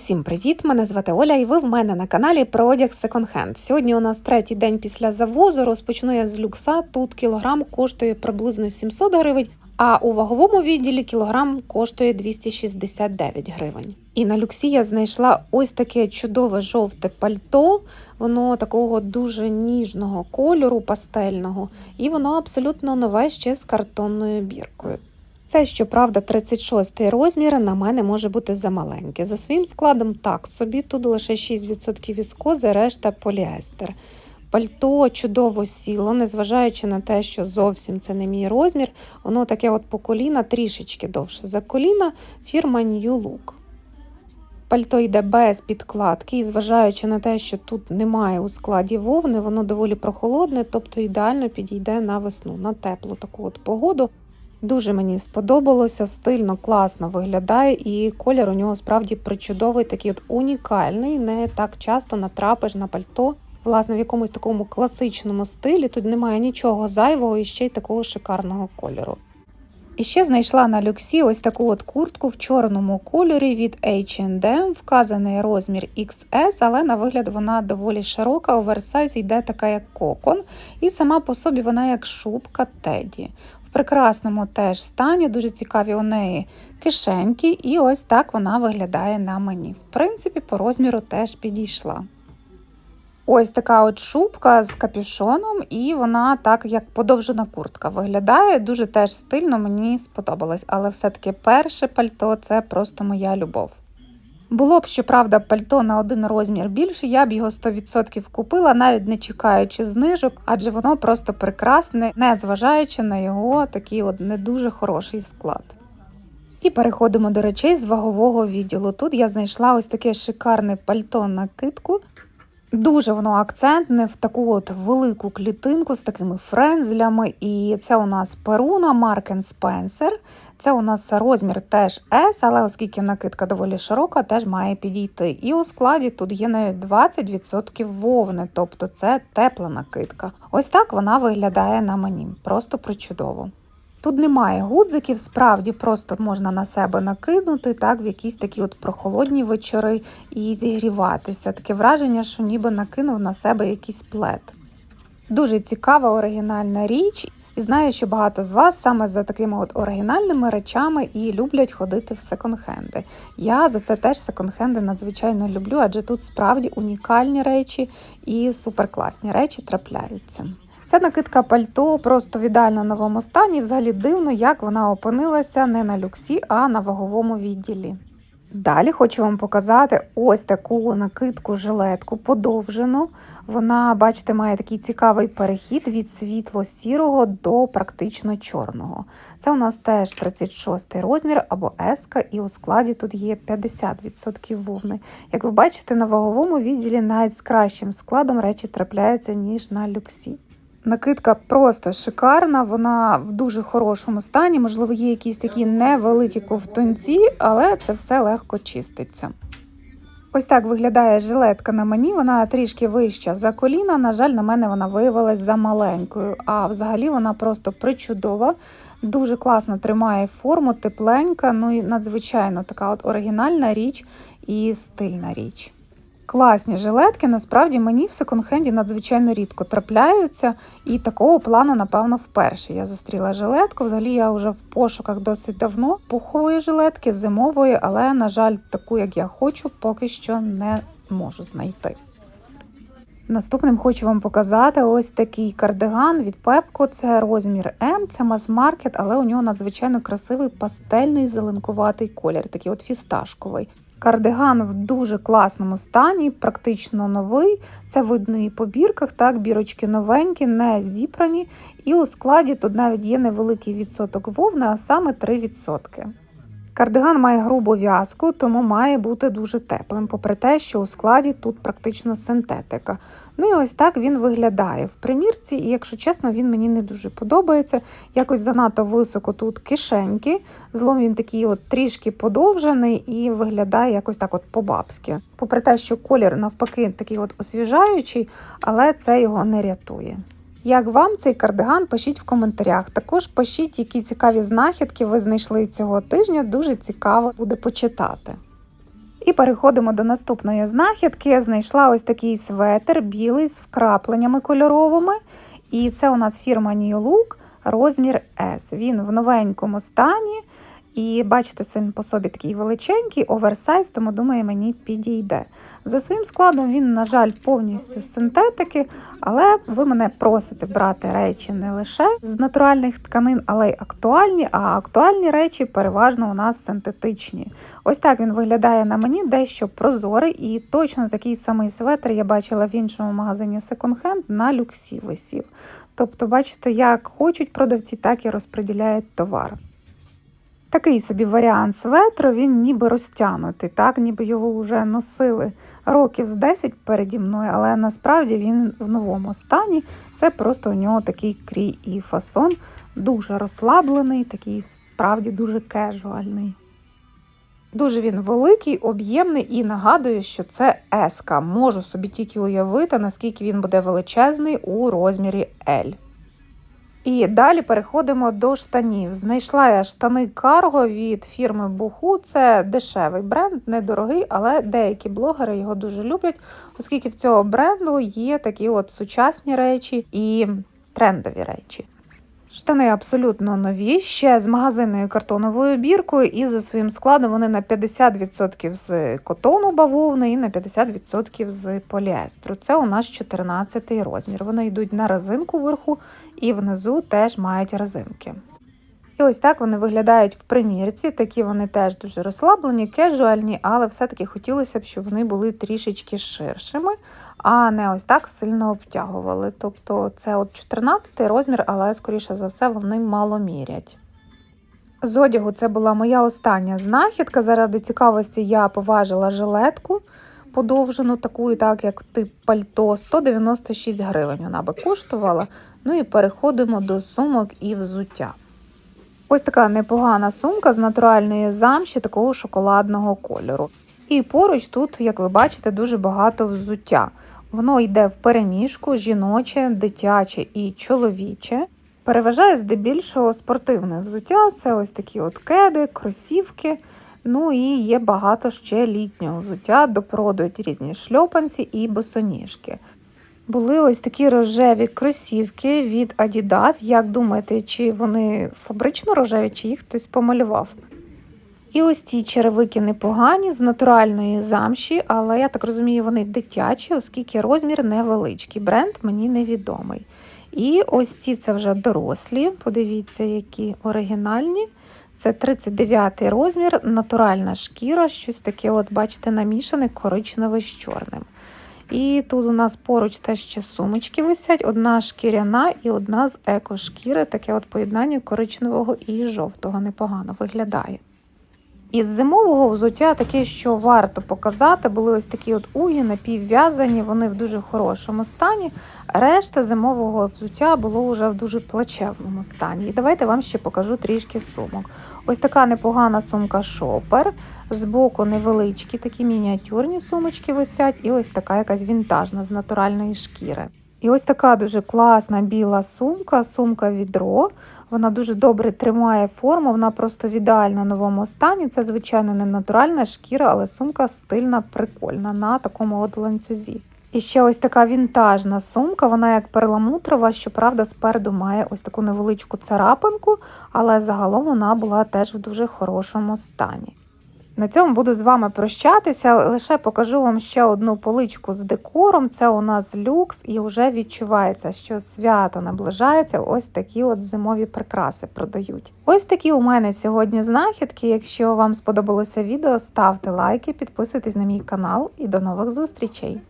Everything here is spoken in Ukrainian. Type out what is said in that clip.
Усім привіт! Мене звати Оля, і ви в мене на каналі про одяг секонд-хенд. Сьогодні у нас третій день після завозу. Розпочну я з люкса. Тут кілограм коштує приблизно 700 гривень, а у ваговому відділі кілограм коштує 269 гривень. І на люксі я знайшла ось таке чудове жовте пальто. Воно такого дуже ніжного кольору, пастельного, і воно абсолютно нове ще з картонною біркою. Це, щоправда, 36 розмір на мене може бути замаленьке. За своїм складом так собі, тут лише 6% віскози, решта поліестер. Пальто чудово сіло, незважаючи на те, що зовсім це не мій розмір, воно таке от по коліна трішечки довше за коліна, фірма New Look. Пальто йде без підкладки, і зважаючи на те, що тут немає у складі вовни, воно доволі прохолодне, тобто ідеально підійде на весну, на теплу таку от погоду. Дуже мені сподобалося, стильно, класно виглядає, і колір у нього справді причудовий, такий от унікальний, не так часто натрапиш на пальто. Власне, в якомусь такому класичному стилі тут немає нічого зайвого і ще й такого шикарного кольору. І ще знайшла на люксі ось таку от куртку в чорному кольорі від H&M, вказаний розмір XS, але на вигляд вона доволі широка, оверсайз йде така як кокон, і сама по собі вона як шубка Теді. Прекрасному теж стані, дуже цікаві у неї кишеньки, і ось так вона виглядає на мені. В принципі, по розміру теж підійшла. Ось така от шубка з капюшоном, і вона так, як подовжена куртка, виглядає. Дуже теж стильно, мені сподобалось. Але все-таки перше пальто це просто моя любов. Було б, щоправда, пальто на один розмір більше, я б його 100% купила, навіть не чекаючи знижок, адже воно просто прекрасне, не зважаючи на його такий от не дуже хороший склад. І переходимо до речей з вагового відділу. Тут я знайшла ось таке шикарне пальто накидку. Дуже воно акцентне в таку от велику клітинку з такими френзлями. І це у нас перуна Mark Spencer. Це у нас розмір теж S, але оскільки накидка доволі широка, теж має підійти. І у складі тут є навіть 20% вовни, тобто це тепла накидка. Ось так вона виглядає на мені. Просто причудово. Тут немає гудзиків, справді просто можна на себе накинути так, в якісь такі от прохолодні вечори і зігріватися. Таке враження, що ніби накинув на себе якийсь плед. Дуже цікава оригінальна річ, і знаю, що багато з вас саме за такими от оригінальними речами і люблять ходити в секонд-хенди. Я за це теж секонд-хенди надзвичайно люблю, адже тут справді унікальні речі і суперкласні речі трапляються. Ця накидка пальто просто в ідеально новому стані. Взагалі дивно, як вона опинилася не на люксі, а на ваговому відділі. Далі хочу вам показати ось таку накидку жилетку подовжену. Вона, бачите, має такий цікавий перехід від світло-сірого до практично чорного. Це у нас теж 36 розмір або еска, і у складі тут є 50% вовни. Як ви бачите, на ваговому відділі навіть з кращим складом речі трапляються, ніж на люксі. Накидка просто шикарна, вона в дуже хорошому стані. Можливо, є якісь такі невеликі ковтунці, але це все легко чиститься. Ось так виглядає жилетка на мені, вона трішки вища за коліна. На жаль, на мене вона виявилась за маленькою, а взагалі вона просто причудова, дуже класно тримає форму, тепленька, ну і надзвичайно така от оригінальна річ і стильна річ. Класні жилетки, насправді мені в секонд-хенді надзвичайно рідко трапляються, і такого плану, напевно, вперше я зустріла жилетку. Взагалі я вже в пошуках досить давно пухової жилетки, зимової, але, на жаль, таку, як я хочу, поки що не можу знайти. Наступним хочу вам показати ось такий кардиган від Pepco. Це розмір М, це мас-маркет, але у нього надзвичайно красивий пастельний зеленкуватий колір, такий от фісташковий. Кардиган в дуже класному стані, практично новий. Це видно і по бірках, так, бірочки новенькі, не зібрані. І у складі тут навіть є невеликий відсоток вовни, а саме 3%. Кардиган має грубу в'язку, тому має бути дуже теплим, попри те, що у складі тут практично синтетика. Ну і ось так він виглядає в примірці, і, якщо чесно, він мені не дуже подобається. Якось занадто високо тут кишеньки. Злом він такий от трішки подовжений і виглядає якось так от по-бабськи. Попри те, що колір навпаки такий от освіжаючий, але це його не рятує. Як вам цей кардиган, пишіть в коментарях. Також пишіть, які цікаві знахідки ви знайшли цього тижня. Дуже цікаво буде почитати. І переходимо до наступної знахідки. Я знайшла ось такий светр білий з вкрапленнями кольоровими. І це у нас фірма New Look, розмір S. Він в новенькому стані. І бачите, сам по собі такий величенький, оверсайз, тому думаю, мені підійде. За своїм складом він, на жаль, повністю з синтетики, але ви мене просите брати речі не лише з натуральних тканин, але й актуальні. А актуальні речі переважно у нас синтетичні. Ось так він виглядає на мені, дещо прозорий, і точно такий самий светр я бачила в іншому магазині Second Hand на люксі висів. Тобто, бачите, як хочуть продавці, так і розподіляють товар. Такий собі варіант светру, він ніби розтягнутий, так, ніби його вже носили років з 10 переді мною, але насправді він в новому стані. Це просто у нього такий крій і фасон, дуже розслаблений, такий справді дуже кежуальний. Дуже він великий, об'ємний і нагадую, що це еска. Можу собі тільки уявити, наскільки він буде величезний у розмірі L. І далі переходимо до штанів. Знайшла я штани Карго від фірми Буху. Це дешевий бренд, недорогий, але деякі блогери його дуже люблять, оскільки в цього бренду є такі от сучасні речі і трендові речі. Штани абсолютно нові, ще з магазинною картоновою біркою, і за своїм складом вони на 50% з котону бавовни і на 50% з поліестру. Це у нас 14-й розмір. Вони йдуть на резинку вверху і внизу теж мають резинки. І ось так вони виглядають в примірці. Такі вони теж дуже розслаблені, кежуальні, але все-таки хотілося б, щоб вони були трішечки ширшими, а не ось так сильно обтягували. Тобто це от 14 розмір, але, скоріше за все, вони мало мірять. З одягу це була моя остання знахідка. Заради цікавості я поважила жилетку подовжену, таку, і так як тип пальто, 196 гривень вона би коштувала. Ну і переходимо до сумок і взуття. Ось така непогана сумка з натуральної замші такого шоколадного кольору. І поруч тут, як ви бачите, дуже багато взуття. Воно йде в переміжку жіноче, дитяче і чоловіче. Переважає здебільшого спортивне взуття. Це ось такі от кеди, кросівки. Ну і є багато ще літнього взуття, допродають різні шльопанці і босоніжки. Були ось такі рожеві кросівки від Adidas. Як думаєте, чи вони фабрично рожеві, чи їх хтось помалював? І ось ці черевики непогані, з натуральної замші, але я так розумію, вони дитячі, оскільки розмір невеличкий. Бренд мені невідомий. І ось ці це вже дорослі. Подивіться, які оригінальні. Це 39 розмір, натуральна шкіра, щось таке, от, бачите, намішане коричневе з чорним. І тут у нас поруч теж ще сумочки висять: одна шкіряна і одна з екошкіри. Таке от поєднання коричневого і жовтого непогано виглядає. Із зимового взуття таке, що варто показати, були ось такі от угі напівв'язані, вони в дуже хорошому стані. Решта зимового взуття було вже в дуже плачевному стані. І давайте вам ще покажу трішки сумок. Ось така непогана сумка шопер. Збоку невеличкі такі мініатюрні сумочки висять, і ось така якась вінтажна з натуральної шкіри. І ось така дуже класна біла сумка, сумка відро. Вона дуже добре тримає форму, вона просто в ідеально новому стані. Це, звичайно, не натуральна шкіра, але сумка стильна, прикольна на такому от ланцюзі. І ще ось така вінтажна сумка, вона як перламутрова, щоправда, спереду має ось таку невеличку царапинку, але загалом вона була теж в дуже хорошому стані. На цьому буду з вами прощатися. Лише покажу вам ще одну поличку з декором. Це у нас люкс, і вже відчувається, що свято наближається. Ось такі от зимові прикраси продають. Ось такі у мене сьогодні знахідки. Якщо вам сподобалося відео, ставте лайки, підписуйтесь на мій канал і до нових зустрічей!